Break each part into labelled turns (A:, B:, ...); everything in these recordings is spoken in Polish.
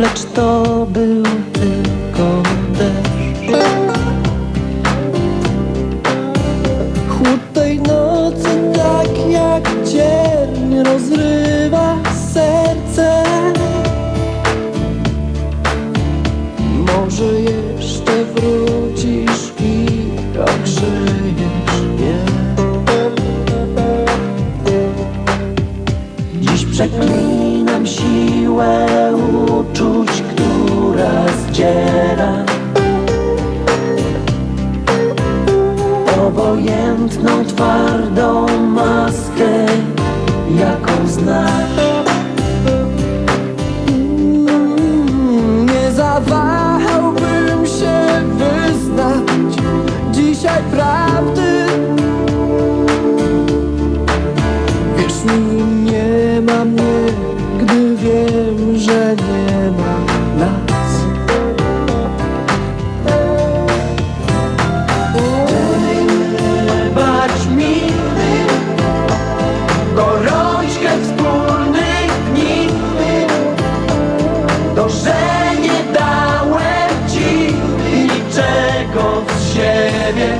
A: lecz to był tylko deszcz. Chłód tej nocy tak jak cierń rozrywa Obojętną, twardą maskę, jaką znasz. Mm, Nie zawahałbym się wyznać dzisiaj prawdy. Wierz mi, że nie dałem ci niczego z siebie.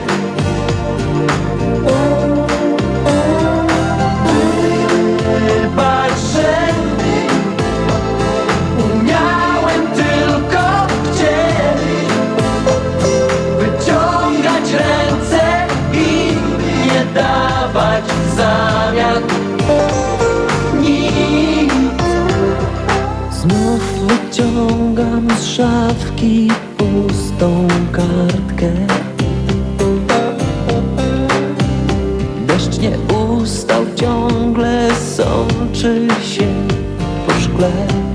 A: Wyciągam z szafki pustą kartkę. Deszcz nie ustał, ciągle sączy się po szkle.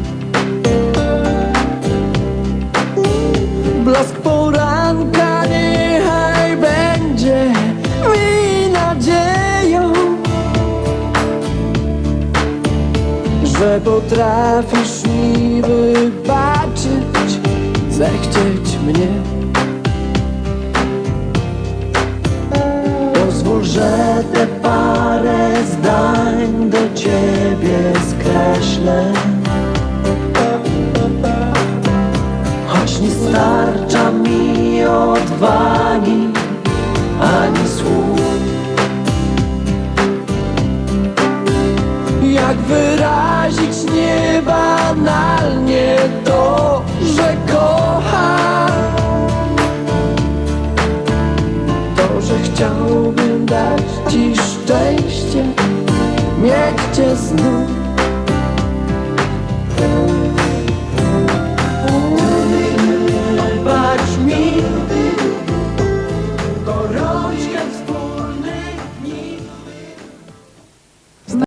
A: Że potrafisz mi wybaczyć, zechcieć mnie. Pozwól, że te parę zdań do ciebie skreślę. Choć nie starcza mi odwagi ani słów. Niebanalnie to, że kocham? To, że chciałbym dać ci szczęście, mieć cię znów.